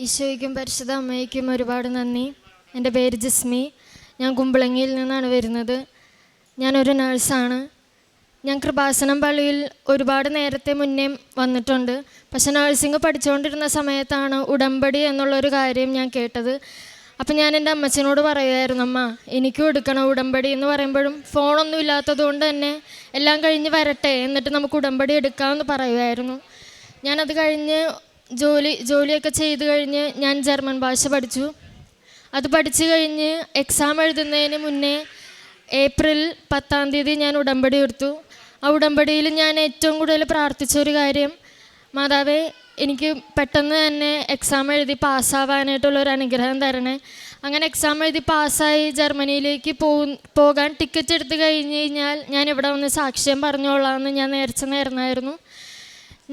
ഈശോയ്ക്കും പരിശുദ്ധ അമ്മയ്ക്കും ഒരുപാട് നന്ദി. എന്റെ പേര് ജിസ്മി. ഞാൻ കുമ്പളങ്ങിയിൽ നിന്നാണ് വരുന്നത്. ഞാനൊരു നേഴ്സാണ്. ഞാൻ കൃപാസനം പള്ളിയിൽ ഒരുപാട് നേരത്തെ മുന്നേ വന്നിട്ടുണ്ട്. പക്ഷെ നഴ്സിംഗ് പഠിച്ചുകൊണ്ടിരുന്ന സമയത്താണ് ഉടമ്പടി എന്നുള്ളൊരു കാര്യം ഞാൻ കേട്ടത്. അപ്പം ഞാൻ എന്റെ അമ്മച്ചനോട് പറയുമായിരുന്നു അമ്മ എനിക്കും എടുക്കണം ഉടമ്പടി എന്ന് പറയുമ്പോഴും ഫോണൊന്നും ഇല്ലാത്തത് കൊണ്ട് തന്നെ എല്ലാം കഴിഞ്ഞ് വരട്ടെ എന്നിട്ട് നമുക്ക് ഉടമ്പടി എടുക്കാമെന്ന് പറയുമായിരുന്നു ഞാനത് കഴിഞ്ഞ് ജോലി ജോലിയൊക്കെ ചെയ്ത് കഴിഞ്ഞ് ഞാൻ ജർമ്മൻ ഭാഷ പഠിച്ചു. അത് പഠിച്ചു കഴിഞ്ഞ് എക്സാം എഴുതുന്നതിന് മുന്നേ ഏപ്രിൽ പത്താം തീയതി ഞാൻ ഉടമ്പടി എടുത്തു. ആ ഉടമ്പടിയിൽ ഞാൻ ഏറ്റവും കൂടുതൽ പ്രാർത്ഥിച്ച ഒരു കാര്യം മാതാവേ എനിക്ക് പെട്ടെന്ന് തന്നെ എക്സാം എഴുതി പാസ്സാവാനായിട്ടുള്ള ഒരു അനുഗ്രഹം തരണേ. അങ്ങനെ എക്സാം എഴുതി പാസ്സായി ജർമ്മനിയിലേക്ക് പോ പോകാൻ ടിക്കറ്റ് എടുത്തു കഴിഞ്ഞ് കഴിഞ്ഞാൽ ഞാൻ ഇവിടെ വന്ന് സാക്ഷ്യം പറഞ്ഞോളാമെന്ന് ഞാൻ നേർച്ച നേർന്നായിരുന്നു.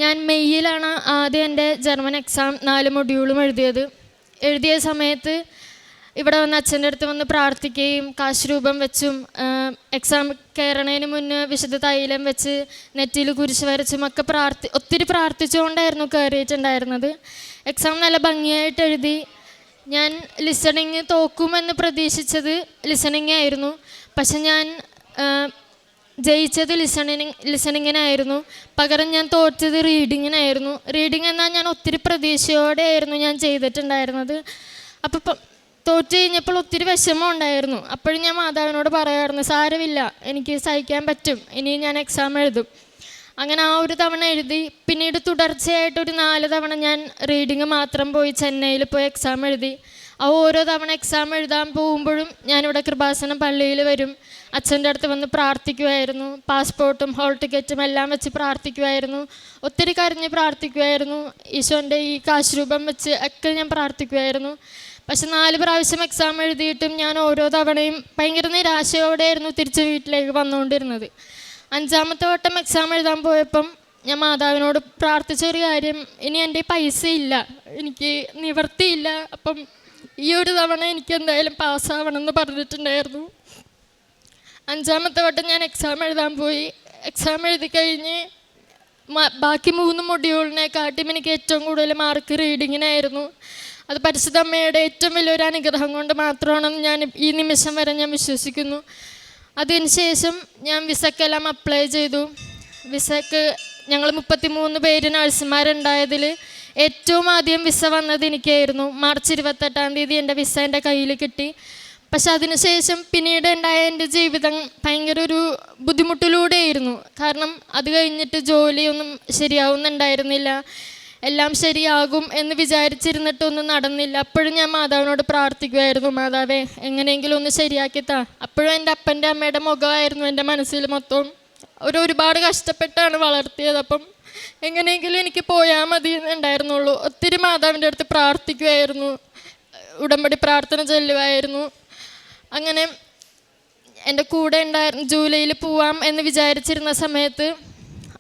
ഞാൻ മെയ്യിലാണ് ആദ്യം എന്റെ ജർമ്മൻ എക്സാം നാല് മൊഡ്യൂളും എഴുതിയത്. എഴുതിയ സമയത്ത് ഇവിടെ വന്ന് അച്ഛന്റെ അടുത്ത് വന്ന് പ്രാർത്ഥിക്കുകയും കാശ് രൂപം വെച്ചും എക്സാം കയറണതിന് മുന്നേ വിശുദ്ധ തൈലം വെച്ച് നെറ്റിയിൽ കുരിശ് വരച്ചും ഒക്കെ പ്രാർത്ഥി ഒത്തിരി പ്രാർത്ഥിച്ചുകൊണ്ടായിരുന്നു കയറിയിട്ടുണ്ടായിരുന്നത്. എക്സാം നല്ല ഭംഗിയായിട്ട് എഴുതി. ഞാൻ ലിസണിങ് തോക്കുമെന്ന് പ്രതീക്ഷിച്ചത് ലിസണിങ് ആയിരുന്നു. പക്ഷെ ഞാൻ ജയിച്ചത് ലിസണിങ് ലിസണിങ്ങിനായിരുന്നു പകരം ഞാൻ തോറ്റത് റീഡിങ്ങിനായിരുന്നു റീഡിങ് എന്നാൽ ഞാൻ ഒത്തിരി പ്രതീക്ഷയോടെ ആയിരുന്നു ഞാൻ ചെയ്തിട്ടുണ്ടായിരുന്നത്. അപ്പോൾ തോറ്റ് കഴിഞ്ഞപ്പോൾ ഒത്തിരി വിഷമം ഉണ്ടായിരുന്നു. അപ്പോഴും ഞാൻ മാതാവിനോട് പറയായിരുന്നു സാരമില്ല എനിക്ക് സഹിക്കാൻ പറ്റും. ഇനി ഞാൻ എക്സാം എഴുതും. അങ്ങനെ ആ ഒരു തവണ എഴുതി പിന്നീട് തുടർച്ചയായിട്ട് ഒരു നാല് തവണ ഞാൻ റീഡിങ് മാത്രം പോയി ചെന്നൈയിൽ പോയി എക്സാം എഴുതി. ആ ഓരോ തവണ എക്സാം എഴുതാൻ പോകുമ്പോഴും ഞാനിവിടെ കൃപാസനം പള്ളിയിൽ വരും. അച്ഛന്റെ അടുത്ത് വന്ന് പ്രാർത്ഥിക്കുമായിരുന്നു പാസ്പോർട്ടും ഹോൾ ടിക്കറ്റും എല്ലാം വെച്ച് പ്രാർത്ഥിക്കുമായിരുന്നു ഒത്തിരി കരഞ്ഞ് പ്രാർത്ഥിക്കുമായിരുന്നു ഈശോന്റെ ഈ കാശ് രൂപം വെച്ച് ഒക്കെ ഞാൻ പ്രാർത്ഥിക്കുമായിരുന്നു പക്ഷെ നാല് പ്രാവശ്യം എക്സാം എഴുതിയിട്ടും ഞാൻ ഓരോ തവണയും ഭയങ്കര നിരാശയോടെയായിരുന്നു തിരിച്ച് വീട്ടിലേക്ക് വന്നുകൊണ്ടിരുന്നത്. അഞ്ചാമത്തെ വട്ടം എക്സാം എഴുതാൻ പോയപ്പം ഞാൻ മാതാവിനോട് പ്രാർത്ഥിച്ച ഒരു കാര്യം ഇനി എന്റെ പൈസ ഇല്ല എനിക്ക് നിവർത്തിയില്ല അപ്പം ഈ ഒരു തവണ എനിക്ക് എന്തായാലും പാസ്സാവണം എന്ന് പറഞ്ഞിട്ടുണ്ടായിരുന്നു. അഞ്ചാമത്തെ വട്ടം ഞാൻ എക്സാം എഴുതാൻ പോയി. എക്സാം എഴുതി കഴിഞ്ഞ് ബാക്കി മൂന്ന് മൊഡ്യൂളിനെക്കാട്ടിയും എനിക്ക് ഏറ്റവും കൂടുതൽ മാർക്ക് റീഡിങ്ങിനായിരുന്നു അത് പരിശുദ്ധ അമ്മയുടെ ഏറ്റവും വലിയൊരു അനുഗ്രഹം കൊണ്ട് മാത്രമാണെന്ന് ഞാൻ ഈ നിമിഷം വരെ ഞാൻ വിശ്വസിക്കുന്നു. അതിനുശേഷം ഞാൻ വിസക്കെല്ലാം അപ്ലൈ ചെയ്തു. വിസക്ക് ഞങ്ങൾ മുപ്പത്തി മൂന്ന് പേര് നഴ്സുമാരുണ്ടായതിൽ ഏറ്റവും ആദ്യം വിസ വന്നത് എനിക്കായിരുന്നു. മാർച്ച് ഇരുപത്തെട്ടാം തീയതി എന്റെ വിസ എന്റെ കയ്യിൽ കിട്ടി. പക്ഷെ അതിനുശേഷം പിന്നീട് ഉണ്ടായ എന്റെ ജീവിതം ഭയങ്കര ഒരു ബുദ്ധിമുട്ടിലൂടെയായിരുന്നു. കാരണം അത് കഴിഞ്ഞിട്ട് ജോലിയൊന്നും ശരിയാവുന്നുണ്ടായിരുന്നില്ല. എല്ലാം ശരിയാകും എന്ന് വിചാരിച്ചിരുന്നിട്ടൊന്നും നടന്നില്ല. അപ്പോഴും ഞാൻ മാതാവിനോട് പ്രാർത്ഥിക്കുമായിരുന്നു മാതാവേ എങ്ങനെയെങ്കിലും ഒന്ന് ശരിയാക്കി താ. അപ്പോഴും എന്റെ അപ്പന്റെ അമ്മയുടെ മുഖമായിരുന്നു എന്റെ മനസ്സിൽ മൊത്തം. ഒരു ഒരുപാട് കഷ്ടപ്പെട്ടാണ് വളർത്തിയത്. അപ്പം എങ്ങനെയെങ്കിലും എനിക്ക് പോയാൽ മതി എന്നുണ്ടായിരുന്നുള്ളൂ ഒത്തിരി മാതാവിന്റെ അടുത്ത് പ്രാർത്ഥിക്കുമായിരുന്നു ഉടമ്പടി പ്രാർത്ഥന ചൊല്ലുമായിരുന്നു അങ്ങനെ എന്റെ കൂടെ ഉണ്ടായിരുന്നു ജൂലൈയിൽ പോവാം എന്ന് വിചാരിച്ചിരുന്ന സമയത്ത്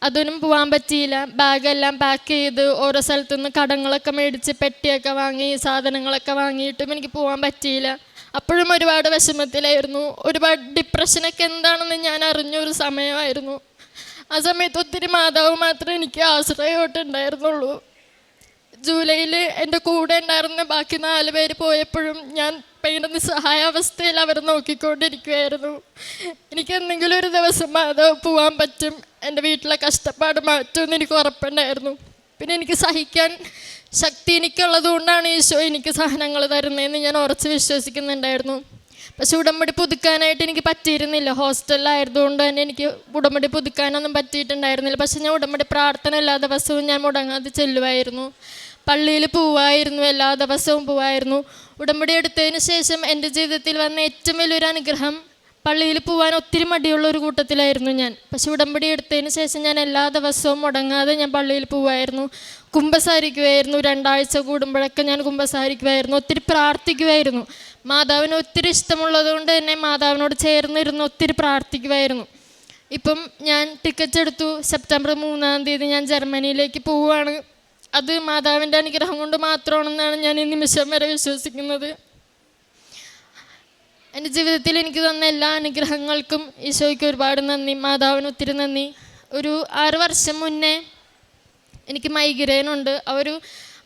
അതൊന്നും പോവാൻ പറ്റിയില്ല. ബാഗെല്ലാം പാക്ക് ചെയ്ത് ഓരോ സ്ഥലത്തു നിന്ന് കടങ്ങളൊക്കെ മേടിച്ച് പെട്ടിയൊക്കെ വാങ്ങി സാധനങ്ങളൊക്കെ വാങ്ങിയിട്ടും എനിക്ക് പോകാൻ പറ്റിയില്ല. അപ്പോഴും ഒരുപാട് വിഷമത്തിലായിരുന്നു. ഒരുപാട് ഡിപ്രഷനൊക്കെ എന്താണെന്ന് ഞാൻ അറിഞ്ഞൊരു സമയമായിരുന്നു. ആ സമയത്ത് ഒത്തിരി മാതാവ് മാത്രമേ എനിക്ക് ആശ്രയമായിട്ട് ഉണ്ടായിരുന്നുള്ളൂ ജൂലൈയിൽ എന്റെ കൂടെ ഉണ്ടായിരുന്ന ബാക്കി നാല് പേര് പോയപ്പോഴും ഞാൻ ഭയങ്കര നിസ്സഹായാവസ്ഥയിൽ അവർ നോക്കിക്കൊണ്ടിരിക്കുകയായിരുന്നു എനിക്ക് എന്തെങ്കിലും ഒരു ദിവസം മാതാവ് പോകാൻ പറ്റും എന്റെ വീട്ടിലെ കഷ്ടപ്പാട് മാറ്റുമെന്ന് എനിക്ക് ഉറപ്പുണ്ടായിരുന്നു. പിന്നെ എനിക്ക് സഹിക്കാൻ ശക്തി എനിക്കുള്ളത് കൊണ്ടാണ് ഈശോ എനിക്ക് സഹനങ്ങൾ തരുന്നതെന്ന് ഞാൻ ഉറച്ച് വിശ്വസിക്കുന്നുണ്ടായിരുന്നു. പക്ഷെ ഉടമ്പടി പുതുക്കാനായിട്ട് എനിക്ക് പറ്റിയിരുന്നില്ല. ഹോസ്റ്റലിലായതുകൊണ്ട് തന്നെ എനിക്ക് ഉടമ്പടി പുതുക്കാനൊന്നും പറ്റിയിട്ടുണ്ടായിരുന്നില്ല. പക്ഷെ ഞാൻ ഉടമ്പടി പ്രാർത്ഥന എല്ലാ ദിവസവും ഞാൻ മുടങ്ങാതെ ചെല്ലുമായിരുന്നു. പള്ളിയിൽ പോവായിരുന്നു എല്ലാ ദിവസവും പോവായിരുന്നു. ഉടമ്പടി എടുത്തതിന് ശേഷം എന്റെ ജീവിതത്തിൽ വന്ന ഏറ്റവും വലിയൊരു അനുഗ്രഹം പള്ളിയിൽ പോവാൻ ഒത്തിരി മടിയുള്ള ഒരു കൂട്ടത്തിലായിരുന്നു ഞാൻ. പക്ഷെ ഉടമ്പടി എടുത്തതിന് ശേഷം ഞാൻ എല്ലാ ദിവസവും മുടങ്ങാതെ ഞാൻ പള്ളിയിൽ പോവായിരുന്നു. കുമ്പസാരിക്കുമായിരുന്നു. രണ്ടാഴ്ച കൂടുമ്പോഴൊക്കെ ഞാൻ കുമ്പസാരിക്കുമായിരുന്നു. ഒത്തിരി പ്രാർത്ഥിക്കുമായിരുന്നു. മാതാവിന് ഒത്തിരി ഇഷ്ടമുള്ളത് കൊണ്ട് തന്നെ മാതാവിനോട് ചേർന്നിരുന്ന് ഒത്തിരി പ്രാർത്ഥിക്കുമായിരുന്നു ഇപ്പം ഞാൻ ടിക്കറ്റ് എടുത്തു. സെപ്റ്റംബർ മൂന്നാം തീയതി ഞാൻ ജർമ്മനിയിലേക്ക് പോവുകയാണ്. അത് മാതാവിന്റെ അനുഗ്രഹം കൊണ്ട് മാത്രമാണെന്നാണ് ഞാൻ ഈ നിമിഷം വരെ വിശ്വസിക്കുന്നത്. എന്റെ ജീവിതത്തിൽ എനിക്ക് തന്ന എല്ലാ അനുഗ്രഹങ്ങൾക്കും ഈശോയ്ക്ക് ഒരുപാട് നന്ദി. മാതാവിന് ഒത്തിരി നന്ദി. ഒരു ആറ് വർഷം മുന്നേ എനിക്ക് മൈഗ്രെയിൻ ഉണ്ട്. ആ ഒരു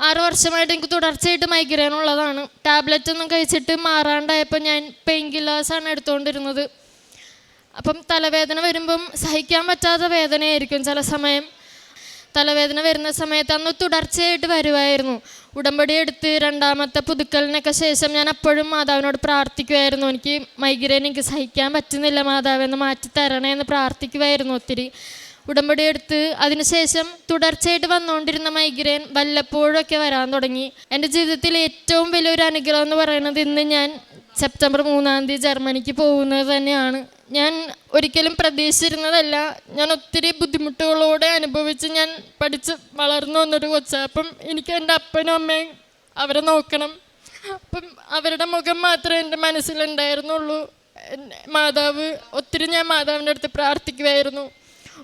ആറ് വർഷമായിട്ട് എനിക്ക് തുടർച്ചയായിട്ട് മൈഗ്രെയിൻ ഉള്ളതാണ്. ടാബ്ലറ്റ് ഒന്നും കഴിച്ചിട്ട് മാറാണ്ടായപ്പോൾ ഞാൻ പെയിൻ കില്ലേഴ്സാണ് എടുത്തുകൊണ്ടിരുന്നത് അപ്പം തലവേദന വരുമ്പം സഹിക്കാൻ പറ്റാത്ത വേദനയായിരിക്കും ചില സമയം. തലവേദന വരുന്ന സമയത്ത് അന്ന് തുടർച്ചയായിട്ട് വരുമായിരുന്നു ഉടമ്പടി എടുത്ത് രണ്ടാമത്തെ പുതുക്കലിനൊക്കെ ശേഷം ഞാൻ അപ്പോഴും മാതാവിനോട് പ്രാർത്ഥിക്കുമായിരുന്നു എനിക്ക് മൈഗ്രെയിൻ എനിക്ക് സഹിക്കാൻ പറ്റുന്നില്ല മാതാവെന്ന് മാറ്റി തരണേ എന്ന് പ്രാർത്ഥിക്കുമായിരുന്നു ഒത്തിരി. ഉടമ്പടി എടുത്ത് അതിനുശേഷം തുടർച്ചയായിട്ട് വന്നുകൊണ്ടിരുന്ന മൈഗ്രെയിൻ വല്ലപ്പോഴൊക്കെ വരാൻ തുടങ്ങി. എന്റെ ജീവിതത്തിൽ ഏറ്റവും വലിയൊരു അനുഗ്രഹം എന്ന് പറയുന്നത് ഇന്ന് ഞാൻ സെപ്റ്റംബർ മൂന്നാം തീയതി ജർമ്മനിക്ക് പോകുന്നത് തന്നെയാണ്. ഞാൻ ഒരിക്കലും പ്രതീക്ഷിച്ചിരുന്നതല്ല. ഞാൻ ഒത്തിരി ബുദ്ധിമുട്ടുകളോടെ അനുഭവിച്ച് ഞാൻ പഠിച്ച് വളർന്നു വന്നൊരു കൊച്ച അപ്പം എനിക്ക് എന്റെ അപ്പനും അമ്മയും അവരെ നോക്കണം. അപ്പം അവരുടെ മുഖം മാത്രമേ എന്റെ മനസ്സിലുണ്ടായിരുന്നുള്ളൂ. മാതാവ് ഒത്തിരി ഞാൻ മാതാവിന്റെ അടുത്ത് പ്രാർത്ഥിക്കുമായിരുന്നു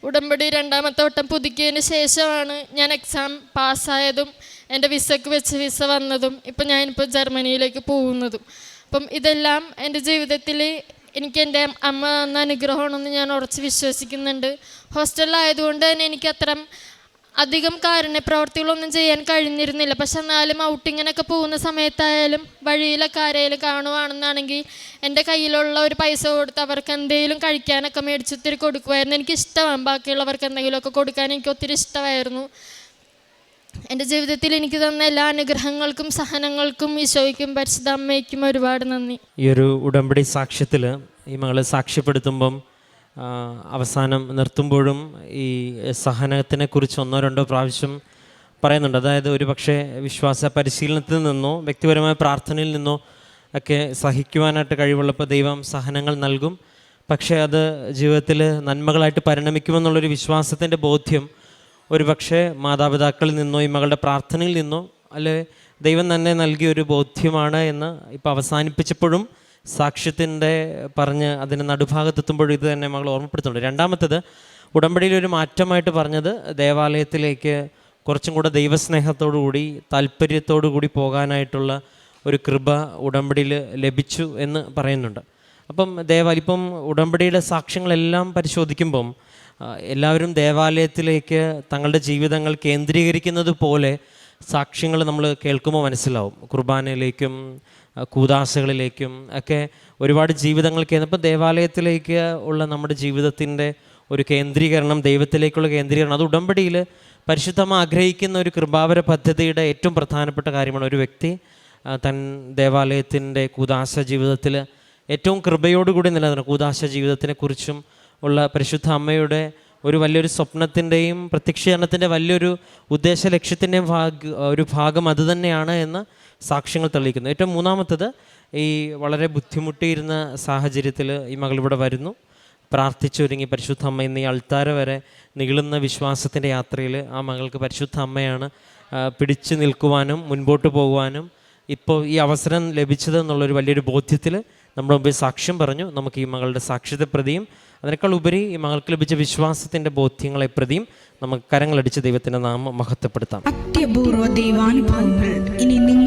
ഉടമ്പടി രണ്ടാമത്തെ വട്ടം പുതുക്കിയതിന് ശേഷമാണ് ഞാൻ എക്സാം പാസ്സായതും എന്റെ വിസക്ക് വെച്ച് വിസ വന്നതും ഇപ്പം ഞാനിപ്പോൾ ജർമ്മനിയിലേക്ക് പോകുന്നതും. അപ്പം ഇതെല്ലാം എന്റെ ജീവിതത്തിൽ എനിക്ക് എന്റെ അമ്മ തന്ന അനുഗ്രഹമാണെന്ന് ഞാൻ ഉറച്ച് വിശ്വസിക്കുന്നുണ്ട്. ഹോസ്റ്റലിലായതുകൊണ്ട് തന്നെ എനിക്ക് അത്തരം അധികം കാരുണ്യ പ്രവർത്തികളൊന്നും ചെയ്യാൻ കഴിഞ്ഞിരുന്നില്ല. പക്ഷെ എന്നാലും ഔട്ടിങ്ങിനൊക്കെ പോകുന്ന സമയത്തായാലും വഴിയിലൊക്കെ ആരെങ്കിലും കാണുവാണെന്നാണെങ്കിൽ എന്റെ കയ്യിലുള്ള ഒരു പൈസ കൊടുത്ത് അവർക്ക് എന്തെങ്കിലും കഴിക്കാനൊക്കെ മേടിച്ച് ഒത്തിരി കൊടുക്കുമായിരുന്നു എനിക്ക് ഇഷ്ടമാണ് ബാക്കിയുള്ളവർക്ക് എന്തെങ്കിലുമൊക്കെ കൊടുക്കാൻ എനിക്ക് ഒത്തിരി ഇഷ്ടമായിരുന്നു. എന്റെ ജീവിതത്തിൽ എനിക്ക് തന്ന എല്ലാ അനുഗ്രഹങ്ങൾക്കും സഹനങ്ങൾക്കും ഈശോയ്ക്കും പരിശുദ്ധ അമ്മയ്ക്കും ഒരുപാട് നന്ദി. ഈ ഒരു ഉടമ്പടി സാക്ഷ്യത്തിൽ ഈ മകളെ സാക്ഷ്യപ്പെടുത്തുമ്പം അവസാനം നിർത്തുമ്പോഴും ഈ സഹനത്തിനെ കുറിച്ച് ഒന്നോ രണ്ടോ പ്രാവശ്യം പറയുന്നുണ്ട്. അതായത് ഒരു പക്ഷേ വിശ്വാസ പരിശീലനത്തിൽ നിന്നോ വ്യക്തിപരമായ പ്രാർത്ഥനയിൽ നിന്നോ ഒക്കെ സഹിക്കുവാനായിട്ട് കഴിവുള്ളപ്പോൾ ദൈവം സഹനങ്ങൾ നൽകും. പക്ഷേ അത് ജീവിതത്തിൽ നന്മകളായിട്ട് പരിണമിക്കുമെന്നുള്ളൊരു വിശ്വാസത്തിന്റെ ബോധ്യം ഒരു പക്ഷേ മാതാപിതാക്കളിൽ നിന്നോ ഈ മകളുടെ പ്രാർത്ഥനയിൽ നിന്നോ അല്ലെ ദൈവം തന്നെ നൽകിയ ഒരു ബോധ്യമാണ് എന്ന് ഇപ്പോൾ അവസാനിപ്പിച്ചപ്പോഴും സാക്ഷ്യത്തിന്റെ പറഞ്ഞ് അതിന് നടുഭാഗത്തെത്തുമ്പോഴും ഇത് തന്നെ മകൾ ഓർമ്മപ്പെടുത്തുന്നുണ്ട്. രണ്ടാമത്തത് ഉടമ്പടിയിൽ ഒരു മാറ്റമായിട്ട് പറഞ്ഞത് ദേവാലയത്തിലേക്ക് കുറച്ചും കൂടെ ദൈവസ്നേഹത്തോടു കൂടി താല്പര്യത്തോടു കൂടി പോകാനായിട്ടുള്ള ഒരു കൃപ ഉടമ്പടിയിൽ ലഭിച്ചു എന്ന് പറയുന്നുണ്ട്. അപ്പം ദേവാലയം ഇപ്പം ഉടമ്പടിയുടെ സാക്ഷ്യങ്ങളെല്ലാം പരിശോധിക്കുമ്പം എല്ലാവരും ദേവാലയത്തിലേക്ക് തങ്ങളുടെ ജീവിതങ്ങൾ കേന്ദ്രീകരിക്കുന്നത് പോലെ സാക്ഷ്യങ്ങൾ നമ്മൾ കേൾക്കുമ്പോൾ മനസ്സിലാവും. കുർബാനയിലേക്കും ആ, ഒക്കെ ഒരുപാട് ജീവിതങ്ങൾ കേന്ദ്രം ദേവാലയത്തിലേക്ക് ഉള്ള നമ്മുടെ ജീവിതത്തിന്റെ ഒരു കേന്ദ്രീകരണം ദൈവത്തിലേക്കുള്ള കേന്ദ്രീകരണം അത് ഉടമ്പടിയിൽ പരിശുദ്ധമ ആഗ്രഹിക്കുന്ന ഒരു കൃപാവര പദ്ധതിയുടെ ഏറ്റവും പ്രധാനപ്പെട്ട കാര്യമാണ് ഒരു വ്യക്തി തൻ ദേവാലയത്തിന്റെ കൂതാശ ജീവിതത്തിൽ ഏറ്റവും കൃപയോടുകൂടി നിലനിർത്തുന്ന കൂതാശ ജീവിതത്തിനെക്കുറിച്ചും ഉള്ള പരിശുദ്ധ അമ്മയുടെ ഒരു വലിയൊരു സ്വപ്നത്തിന്റെയും പ്രത്യക്ഷീകരണത്തിന്റെ വലിയൊരു ഉദ്ദേശ ലക്ഷ്യത്തിന്റെയും ഭാഗ ഒരു ഭാഗം അതുതന്നെയാണ് എന്ന് സാക്ഷ്യങ്ങൾ തെളിയിക്കുന്നു. ഏറ്റവും മൂന്നാമത്തത് ഈ വളരെ ബുദ്ധിമുട്ടിയിരുന്ന സാഹചര്യത്തിൽ ഈ മകൾ ഇവിടെ വരുന്നു. പ്രാർത്ഥിച്ചൊരുങ്ങി പരിശുദ്ധ അമ്മ ഇന്ന് ഈ അൾത്താര വരെ നീളുന്ന വിശ്വാസത്തിന്റെ യാത്രയിൽ ആ മകൾക്ക് പരിശുദ്ധ അമ്മയാണ് പിടിച്ചു നിൽക്കുവാനും മുൻപോട്ട് പോകുവാനും ഇപ്പോൾ ഈ അവസരം ലഭിച്ചത് എന്നുള്ളൊരു വലിയൊരു ബോധ്യത്തിൽ നമ്മൾ മുമ്പിൽ സാക്ഷ്യം പറഞ്ഞു. നമുക്ക് ഈ മകളുടെ സാക്ഷ്യത്തെ പ്രതിയും അതിനേക്കാൾ ഉപരി ഈ മകൾക്ക് ലഭിച്ച വിശ്വാസത്തിന്റെ ബോധ്യങ്ങളെ പ്രതിയും നമുക്ക് കരങ്ങളടിച്ച് ദൈവത്തിന്റെ നാമം മഹത്വപ്പെടുത്താം. അത്യപൂർവ ദൈവാനുഭവങ്ങൾ. ഇനി നിങ്ങൾക്കും